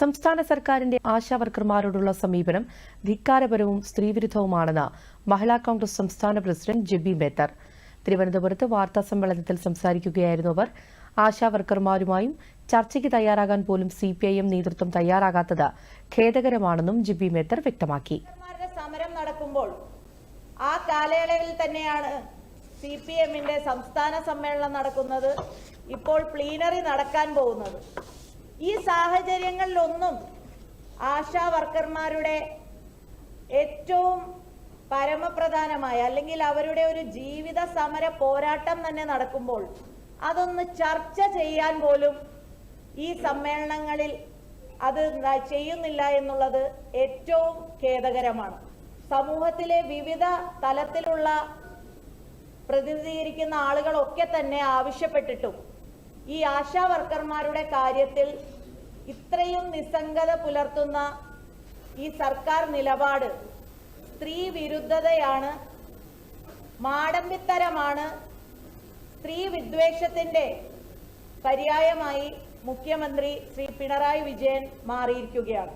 സംസ്ഥാന സർക്കാരിന്റെ ആശാവർക്കർമാരോടുള്ള സമീപനം ധിക്കാരപരവും സ്ത്രീവിരുദ്ധവുമാണെന്ന് മഹിളാ കോൺഗ്രസ് സംസ്ഥാന പ്രസിഡന്റ് ജെബി മേത്തർ തിരുവനന്തപുരത്ത് വാർത്താ സമ്മേളനത്തിൽ സംസാരിക്കുകയായിരുന്നു അവർ. ആശാവർക്കർമാരുമായും ചർച്ചയ്ക്ക് തയ്യാറാകാൻ പോലും സി പി ഐ എം നേതൃത്വം തയ്യാറാകാത്തത് ഖേദകരമാണെന്നും ജിബി മേത്തർ വ്യക്തമാക്കി. സമരം നടക്കുമ്പോൾ ആ കാലയളവിൽ തന്നെയാണ് സി പി എമ്മിന്റെ സംസ്ഥാന സമ്മേളനം നടക്കുന്നത്. ഇപ്പോൾ പ്ലീനറി നടക്കാൻ പോകുന്നത്. സാഹചര്യങ്ങളിലൊന്നും ആശാ വർക്കർമാരുടെ ഏറ്റവും പരമപ്രധാനമായ അല്ലെങ്കിൽ അവരുടെ ഒരു ജീവിത സമര പോരാട്ടം തന്നെ നടക്കുമ്പോൾ അതൊന്ന് ചർച്ച ചെയ്യാൻ പോലും ഈ സമ്മേളനങ്ങളിൽ അത് ചെയ്യുന്നില്ല എന്നുള്ളത് ഏറ്റവും ഖേദകരമാണ്. സമൂഹത്തിലെ വിവിധ തലത്തിലുള്ള പ്രതിനിധീകരിക്കുന്ന ആളുകളൊക്കെ തന്നെ ആവശ്യപ്പെട്ടിട്ടും ഈ ആശാ വർക്കർമാരുടെ കാര്യത്തിൽ ഇത്രയും നിസ്സംഗത പുലർത്തുന്ന ഈ സർക്കാർ നിലപാട് സ്ത്രീ വിരുദ്ധതയാണ് മാടമ്പിത്തരമാണ് സ്ത്രീ വിദ്വേഷത്തിന്റെ പര്യായമായി മുഖ്യമന്ത്രി ശ്രീ പിണറായി വിജയൻ മാറിയിരിക്കുകയാണ്.